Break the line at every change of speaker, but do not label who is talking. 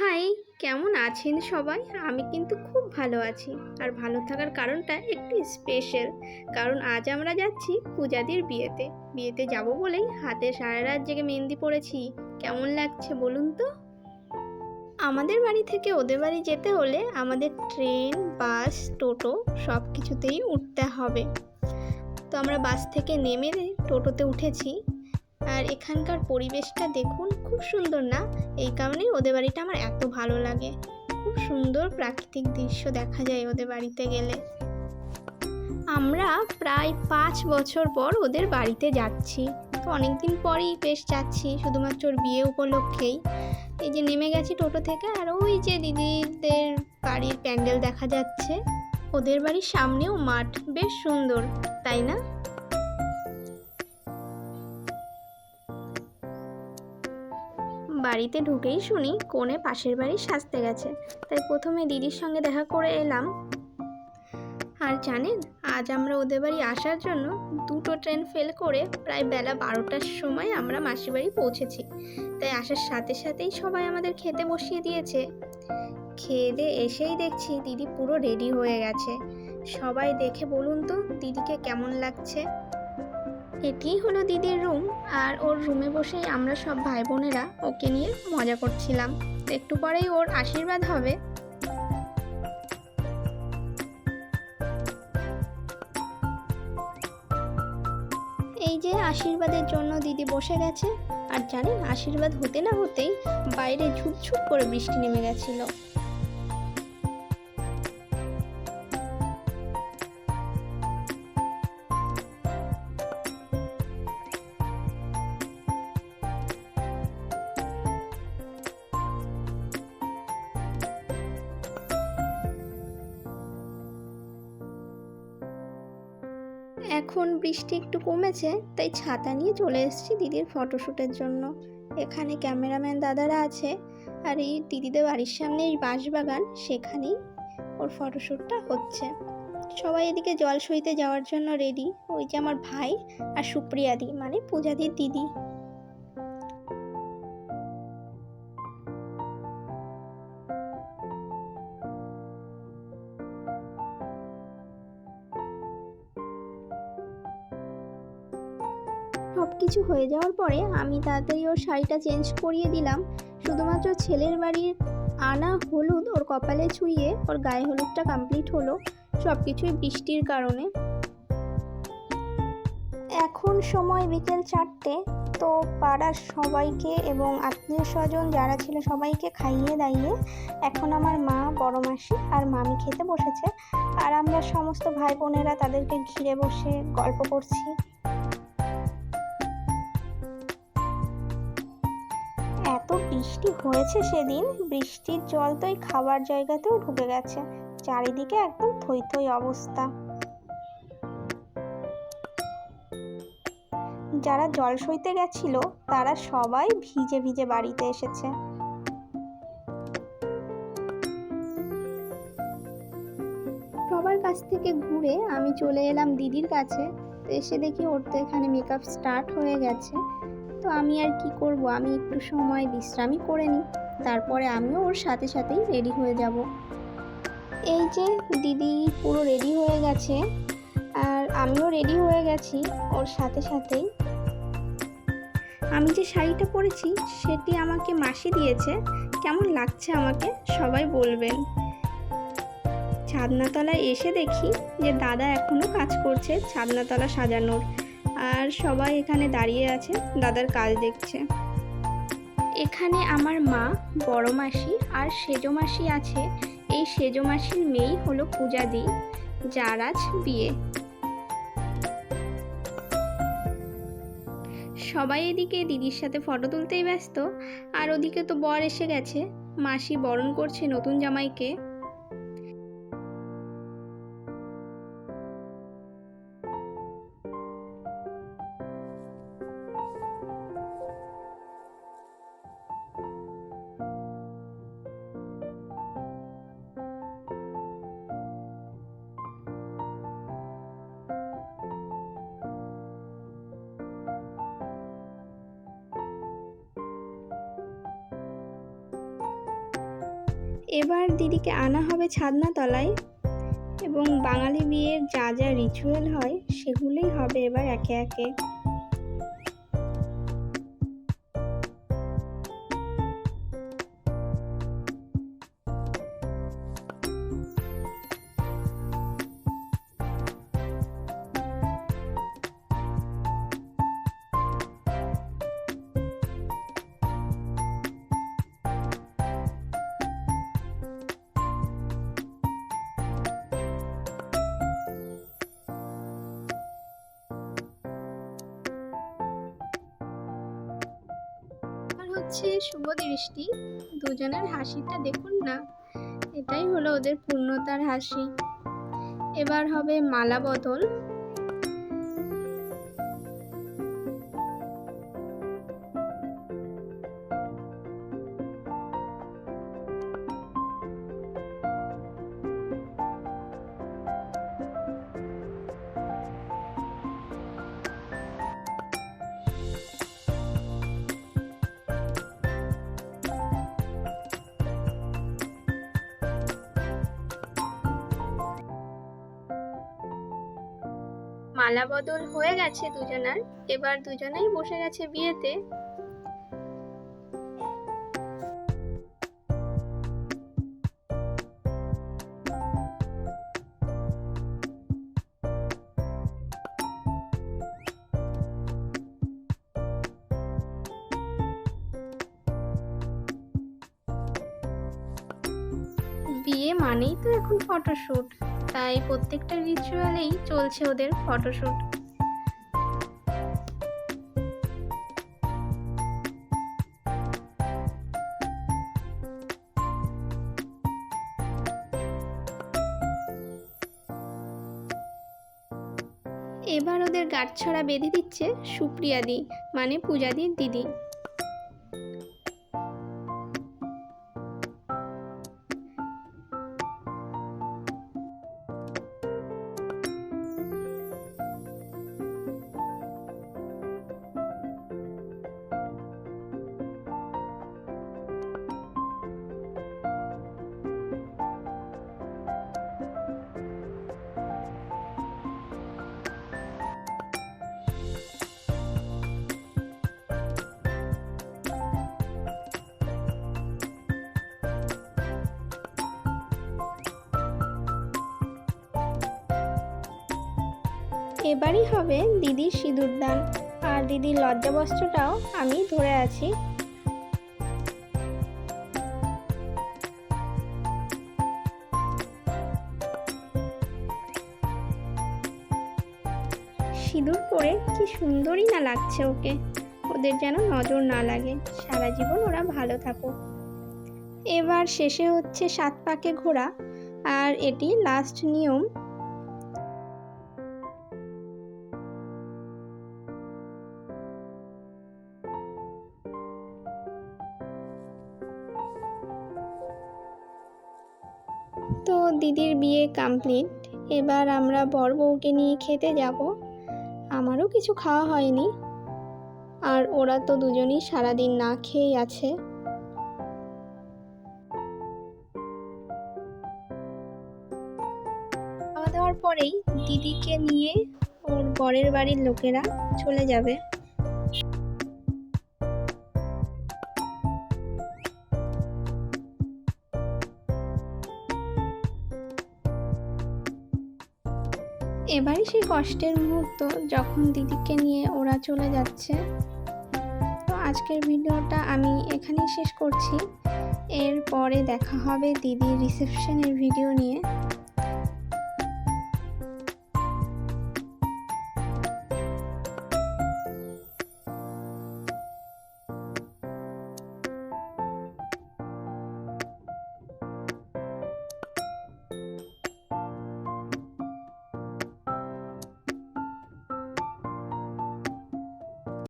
High, কেমন আছেন সবাই? আমি কিন্তু খুব ভালো আছি। আর ভালো থাকার কারণটা একটু স্পেশাল কারণ আজ আমরা যাচ্ছি পূজাদির বিয়েতে। বিয়েতে যাব বলেই হাতে সারা রাত জেগে মেহেন্দি পড়েছি কেমন লাগছে বলুন তো? আমাদের বাড়ি থেকে ওদের বাড়ি যেতে হলে আমাদের ট্রেন, বাস, টোটো সব কিছুতেই উঠতে হবে। তো আমরা বাস থেকে নেমে টোটোতে উঠেছি। আর এখানকার পরিবেশটা দেখুন, খুব সুন্দর না? এই কারণেই ওদের বাড়িটা আমার এত ভালো লাগে। খুব সুন্দর প্রাকৃতিক দৃশ্য দেখা যায় ওদের বাড়িতে গেলে। আমরা প্রায় পাঁচ বছর পর ওদের বাড়িতে যাচ্ছি। তো অনেকদিন পরেই বেশ যাচ্ছি, শুধুমাত্র ওর বিয়ে উপলক্ষেই। এই যে নেমে গেছি টোটো থেকে, আর ওই যে দিদিদের বাড়ির প্যান্ডেল দেখা যাচ্ছে। ওদের বাড়ির সামনেও মাঠ, বেশ সুন্দর, তাই না? বাড়িতে ঢুকেই শুনি কোণে পাশের বাড়ি সাজতে গেছে। তাই প্রথমে দিদির সঙ্গে দেখা করে এলাম। আর জানেন, আজ আমরা ওদের বাড়ি আসার জন্য দুটো ট্রেন ফেল করে প্রায় বেলা বারোটার সময় আমরা মাসির বাড়ি পৌঁছেছি। তাই আসার সাথে সাথেই সবাই আমাদের খেতে বসিয়ে দিয়েছে। খেয়ে দিয়ে এসেই দেখছি দিদি পুরো রেডি হয়ে গেছে। সবাই দেখে বলুন তো দিদিকে কেমন লাগছে? এটিই হলো দিদির রুম, আর ওর রুমে বসেই আমরা সব ভাই বোনেরা ওকে নিয়ে মজা করছিলাম। একটু পরেই ওর আশীর্বাদ হবে। এই যে আশীর্বাদের জন্য দিদি বসে গেছে, আর জানেন আশীর্বাদ হতে না হতেই বাইরে ঝুপঝুপ করে বৃষ্টি নেমে গেছিল। এখন বৃষ্টি একটু কমেছে, তাই ছাতা নিয়ে চলে এসেছি দিদির ফটোশ্যুটের জন্য। এখানে ক্যামেরাম্যান দাদারা আছে, আর এই দিদিদের বাড়ির সামনে এই বাঁশবাগান, সেখানেই ওর ফটোশ্যুটটা হচ্ছে। সবাই এদিকে জল সইতে যাওয়ার জন্য রেডি ওই যে আমার ভাই আর সুপ্রিয়াদি মানে পূজাদির দিদি। কিছু হয়ে যাওয়ার পরে আমি তাড়াতাড়ি ওর শাড়িটা চেঞ্জ করিয়ে দিলাম। শুধুমাত্র ছেলের বাড়ির আনা হলুদ ওর কপালে ছুঁয়ে ওর গায়ে হলুদটা কমপ্লিট হলো সব কিছুই বৃষ্টির কারণে। এখন সময় বিকেল চারটে, তো পাড়ার সবাইকে এবং আত্মীয় স্বজন যারা ছিল সবাইকে খাইয়ে দাইয়ে এখন আমার মা বড় মাসি আর মামি খেতে বসেছে। আর আমরা সমস্ত ভাই বোনেরা তাদেরকে ঘিরে বসে গল্প করছি। এত বৃষ্টি হয়েছে সেদিন, বৃষ্টির জল তো এই খাবার জায়গাতেও ঢুকে গেছে। চারিদিকে একদম থই থই অবস্থা। যারা জল সইতে গেছিল, তারা সবাই ভিজে ভিজে বাড়িতে এসেছে। সবার কাছ থেকে ঘুরে আমি চলে এলাম দিদির কাছে। তো এসে দেখি ওর তো এখানে মেকআপ স্টার্ট হয়ে গেছে। তো আমি আর কি করব? আমি একটু সময় বিশ্রামই করে নিই। তারপরে আমিও ওর সাথে সাথেই রেডি হয়ে যাব। এই যে দিদি পুরো রেডি হয়ে গেছে আর আমিও রেডি হয়ে গেছি ওর সাথে সাথেই। আমি যে শাড়িটা পরেছি সেটি আমাকে মাসি দিয়েছে। কেমন লাগছে আমাকে? সবাই বলবেন। ছাদনাতলায় এসে দেখি যে দাদা এখনও কাজ করছে ছাদনাতলা সাজানোর। আর সবাই এখানে দাঁড়িয়ে আছে, দাদার কাজ দেখছে। এখানে আমার মা, বড় মাসি আর সেজো মাসি আছে। এই সেজো মাসির মেয়েই হলো পূজা দি, যার আজ বিয়ে। সবাই এদিকে দিদির সাথে ফটো তুলতেই ব্যস্ত, আর ওদিকে তো বর এসে গেছে। মাসি বরণ করছে নতুন জামাইকে। এবার দিদিকে আনা হবে ছাদনা তলায় এবং বাঙালি বিয়ের যা যা রিচুয়াল হয়, সেগুলোই হবে এবার একে একে। হচ্ছে শুভ দৃষ্টি। দুজনের হাসিটা দেখুন না, এটাই হলো ওদের পূর্ণতার হাসি। এবার হবে মালা বদল। মালা বদল হয়ে গেছে দুজনার। এবার দুজনেই বসে গেছে বিয়েতে। বিয়ে মানেই তো এখন ফটোশ্যুট তাই প্রত্যেকটা রিচুয়ালেই চলছে ওদের ফটোশ্যুট এবার ওদের গাঁটছড়া বেঁধে দিচ্ছে সুপ্রিয়া দি মানে পূজাদির দিদি। এবারই হবে দিদির সিঁদুর দান। আর দিদির লজ্জা বস্ত্রটাও আমি ধরে আছি। সিঁদুর পরে কি সুন্দরই না লাগছে ওকে। ওদের যেন নজর না লাগে। সারা জীবন ওরা ভালো থাকুক। এবার শেষে হচ্ছে সাত পাকে ঘোরা। আর এটি লাস্ট নিয়ম। তো দিদির বিয়ে কমপ্লিট এবার আমরা বর বউকে নিয়ে খেতে যাব। আমারও কিছু খাওয়া হয়নি। আর ওরা তো দুজনই সারাদিন না খেয়েই আছে। খাওয়া দাওয়ার পরেই দিদিকে নিয়ে ওর বরের বাড়ির লোকেরা চলে যাবে। এবারই সেই কষ্টের মুহূর্ত যখন দিদিকে নিয়ে ওরা চলে যাচ্ছে। তো আজকের ভিডিওটা আমি এখানেই শেষ করছি। এর পরে দেখা হবে দিদির রিসেপশনের ভিডিও নিয়ে।